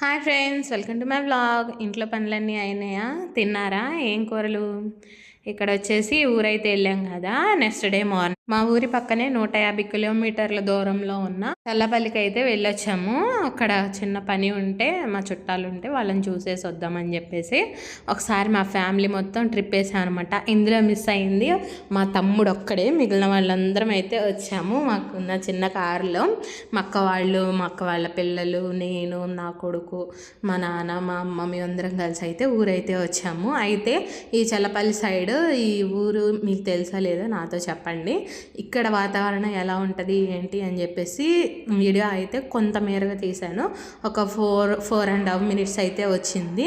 Hi friends welcome to my vlog. ఇంట్లో పనులన్నీ అయినాయా? తిన్నారా? ఏం కూరలు? ఇక్కడ వచ్చేసి ఊరైతే వెళ్ళాం కదా నెక్స్ట్ డే మార్నింగ్. మా ఊరి పక్కనే నూట యాభై కిలోమీటర్ల దూరంలో ఉన్న చల్లపల్లికి అయితే వెళ్ళొచ్చాము. అక్కడ చిన్న పని ఉంటే మా చుట్టాలు ఉంటే వాళ్ళని చూసేసి వద్దామని చెప్పేసి ఒకసారి మా ఫ్యామిలీ మొత్తం ట్రిప్ వేసాం అనమాట ఇందులో మిస్ అయింది మా తమ్ముడు ఒక్కడే మిగిలిన వాళ్ళందరం అయితే వచ్చాము మాకున్న చిన్న కారులో. మా అక్క వాళ్ళు మా అక్క వాళ్ళ పిల్లలు నేను నా కొడుకు మా నాన్న మా అమ్మ అందరం కలిసి అయితే ఊరైతే వచ్చాము. అయితే ఈ చల్లపల్లి సైడ్ ఈ ఊరు మీకు తెలుసా లేదో నాతో చెప్పండి. ఇక్కడ వాతావరణం ఎలా ఉంటుంది ఏంటి అని చెప్పేసి వీడియో అయితే కొంత మేరగా తీశాను. ఒక four four and half minutes అయితే వచ్చింది.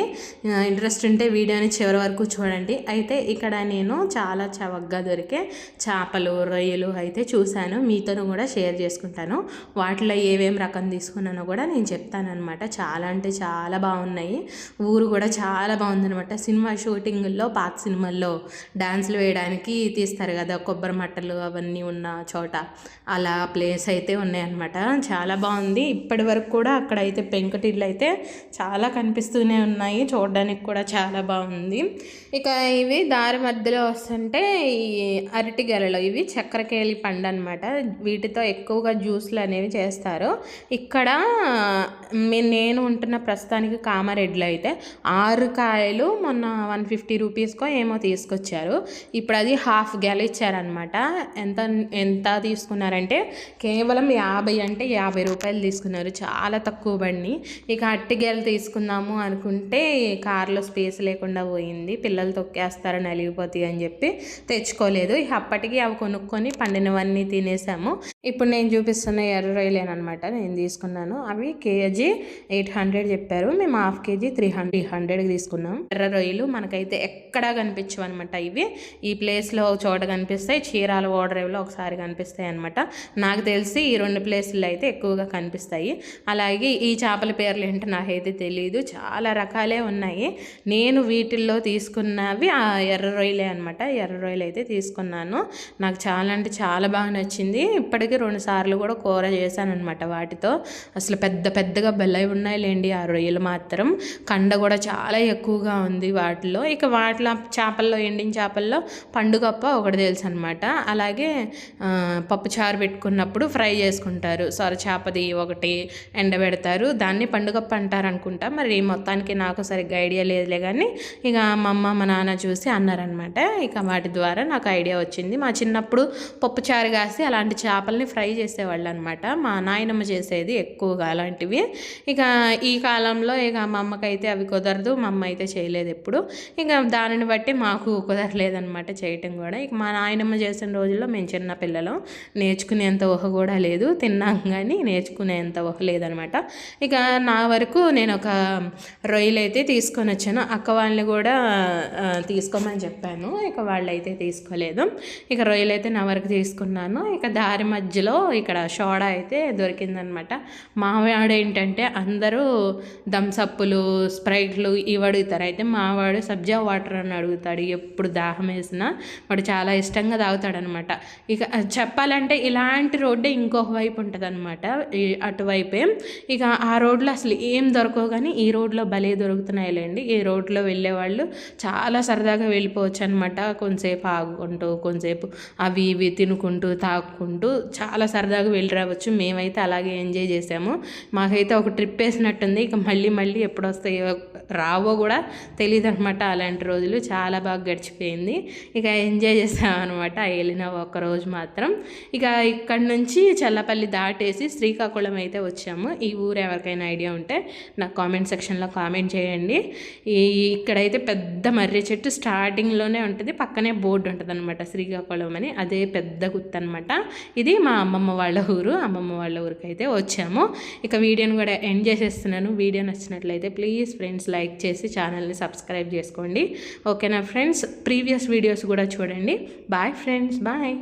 ఇంట్రెస్ట్ ఉంటే వీడియోని చివరి వరకు చూడండి. అయితే ఇక్కడ నేను చాలా చవకగా దొరికే చేపలు రొయ్యలు అయితే చూశాను. మీతోనూ కూడా షేర్ చేసుకుంటాను. వాటిలో ఏమేం రకం తీసుకున్నానో కూడా నేను చెప్తానమాట చాలా అంటే చాలా బాగున్నాయి. ఊరు కూడా చాలా బాగుందనమాట సినిమా షూటింగుల్లో పాత సినిమాల్లో డ్యాన్స్లు వేయడానికి తీస్తారు కదా కొబ్బరి మట్టలు అవన్నీ ఉన్న చోట. అలా ప్లేస్ అయితే ఉన్నాయన్నమాట. చాలా బాగుంది. ఇప్పటి వరకు కూడా అక్కడ అయితే అయితే చాలా కనిపిస్తూనే ఉన్నాయి. చూడడానికి కూడా చాలా బాగుంది. ఇక ఇవి దారి మధ్యలో వస్తుంటే ఈ అరటి గెలలు. ఇవి చక్కెరకేళి పండు అనమాట వీటితో ఎక్కువగా జ్యూస్లు అనేవి చేస్తారు. ఇక్కడ నేను ఉంటున్న ప్రస్తుతానికి కామారెడ్డిలో అయితే ఆరు కాయలు మొన్న వన్ ఫిఫ్టీ రూపీస్కో ఏమో తీసుకొచ్చారు. ఇచ్చారు. ఇప్పుడు అది హాఫ్ గెల ఇచ్చారనమాట ఎంత ఎంత తీసుకున్నారంటే కేవలం యాభై అంటే యాభై రూపాయలు తీసుకున్నారు. చాలా తక్కువ బండి. ఇక అట్టిగేలు తీసుకుందాము అనుకుంటే కారులో స్పేస్ లేకుండా పోయింది. పిల్లలు తొక్కేస్తారు అలిగిపోతాయి అని చెప్పి తెచ్చుకోలేదు. ఇక అప్పటికి అవి కొనుక్కొని పండినవన్నీ తినేసాము. ఇప్పుడు నేను చూపిస్తున్న ఎర్ర రొయ్యలేనమాట నేను తీసుకున్నాను. అవి కేజీ ఎయిట్ హండ్రెడ్ చెప్పారు. మేము half KG three hundred three హండ్రెడ్కి తీసుకున్నాం. ఎర్ర రొయ్యలు మనకైతే ఎక్కడా కనిపించవు అనమాట ఇవి. ఈ ప్లేస్లో చోట కనిపిస్తాయి. చీరాల ఓడరేవులో ఒకసారి కనిపిస్తాయి అనమాట నాకు తెలిసి ఈ రెండు ప్లేసుల్లో అయితే ఎక్కువగా కనిపిస్తాయి. అలాగే ఈ చేపల పేర్లు ఏంటో నాకైతే తెలియదు చాలా రకాలే ఉన్నాయి. నేను వీటిల్లో తీసుకున్నవి ఆ ఎర్ర రొయ్యలే అనమాట ఎర్ర రొయ్యలు అయితే తీసుకున్నాను. నాకు చాలా అంటే చాలా బాగా నచ్చింది. ఇప్పటికీ రెండు సార్లు కూడా కూర చేశాను అనమాట వాటితో. అసలు పెద్ద పెద్దగా బెల్లై ఉన్నాయిలేండి ఆ రొయ్యలు మాత్రం. కండ కూడా చాలా ఎక్కువగా ఉంది వాటిలో. ఇక వాటిలో చేపల్లో ఎండిన చేపల్లో పండుగప్ప ఒకటి తెలుసు అనమాట అలాగే పప్పుచారు పెట్టుకున్నప్పుడు ఫ్రై చేసుకుంటారు. సొర చేపది ఒకటి ఎండబెడతారు. దాన్ని పండుగప్ప అంటారు అనుకుంటా మరి మొత్తానికి నాకు సరిగ్గా ఐడియా లేదులే కానీ ఇక మా అమ్మ మా నాన్న చూసి అన్నారనమాట ఇక వాటి ద్వారా నాకు ఐడియా వచ్చింది. మా చిన్నప్పుడు పప్పుచారు కాసి అలాంటి చేపల్ని ఫ్రై చేసేవాళ్ళు అనమాట మా నాయనమ్మ చేసేది ఎక్కువగా అలాంటివి. ఇక ఈ కాలంలో ఇక మా అమ్మకైతే అవి కుదరదు. మా అమ్మ అయితే చేయలేదు ఎప్పుడు. ఇక దానిని బట్టి మాకు కుదరలేదనమాట చేయటం కూడా. ఇక మా నాయనమ్మ చేసిన రోజుల్లో మేము చిన్న పిల్లలు నేర్చుకునేంత ఊహ కూడా లేదు. తిన్నాం కానీ నేర్చుకునేంత ఊహ లేదనమాట ఇక నా వరకు నేను ఒక రొయ్యలు అయితే తీసుకొని వచ్చాను. అక్క వాళ్ళని కూడా తీసుకోమని చెప్పాను. ఇక వాళ్ళు అయితే తీసుకోలేదు. ఇక రొయ్యలు అయితే నా వరకు తీసుకున్నాను. ఇక దారి మధ్యలో ఇక్కడ షోడా అయితే దొరికిందనమాట మావాడు ఏంటంటే అందరూ దంసప్పులు స్ప్రైట్లు ఇవి అడుగుతారు. అయితే మావాడు సబ్జా వాటర్ అని అడుగుతాడు. ఎప్పుడు దాహం వేసినా వాడు చాలా ఇష్టంగా తాగుతాడనమాట. ఇక చెప్పాలంటే ఇలాంటి రోడ్డే ఇంకొక వైపు ఉంటుంది అనమాట అటువైపే. ఇక ఆ రోడ్లో అసలు ఏం దొరకవు కానీ ఈ రోడ్లో భలే దొరుకుతున్నాయిలేండి. ఈ రోడ్లో వెళ్ళే వాళ్ళు చాలా సరదాగా వెళ్ళిపోవచ్చు అనమాట కొంతసేపు ఆగుకుంటూ కొంతసేపు అవి ఇవి తినుకుంటూ తాగుకుంటూ చాలా సరదాగా వెళ్ళి రావచ్చు. మేమైతే అలాగే ఎంజాయ్ చేసాము. మాకైతే ఒక ట్రిప్ వేసినట్టుంది. ఇక మళ్ళీ మళ్ళీ ఎప్పుడు వస్తాయో రావో కూడా తెలియదు అనమాట అలాంటి రోజులు. చాలా బాగా గడిచి గడిచిపోయింది ఇక ఎంజాయ్ చేసామన్నమాట వెళ్ళిన ఒక్కరోజు మాత్రం. ఇక ఇక్కడ నుంచి చల్లపల్లి దాటేసి శ్రీకాకుళం అయితే వచ్చాము. ఈ ఊరు ఎవరికైనా ఐడియా ఉంటే నాకు కామెంట్ సెక్షన్లో కామెంట్ చేయండి. ఈ ఇక్కడైతే పెద్ద మర్రి చెట్టు స్టార్టింగ్లోనే ఉంటుంది. పక్కనే బోర్డు ఉంటుంది అనమాట శ్రీకాకుళం అని. అదే పెద్ద గుర్తు అనమాట ఇది మా అమ్మమ్మ వాళ్ళ ఊరు. అమ్మమ్మ వాళ్ళ ఊరికి అయితే వచ్చాము. ఇక వీడియోని కూడా ఎండ్ చేసేస్తున్నాను. వీడియో నచ్చినట్లయితే ప్లీజ్ ఫ్రెండ్స్ లైక్ చేసి ఛానల్ని సబ్స్క్రైబ్ చేసుకోండి. ఓకేనా ఫ్రెండ్స్? ప్రీవియస్ వీడియోస్ కూడా చూడండి. Bye friends bye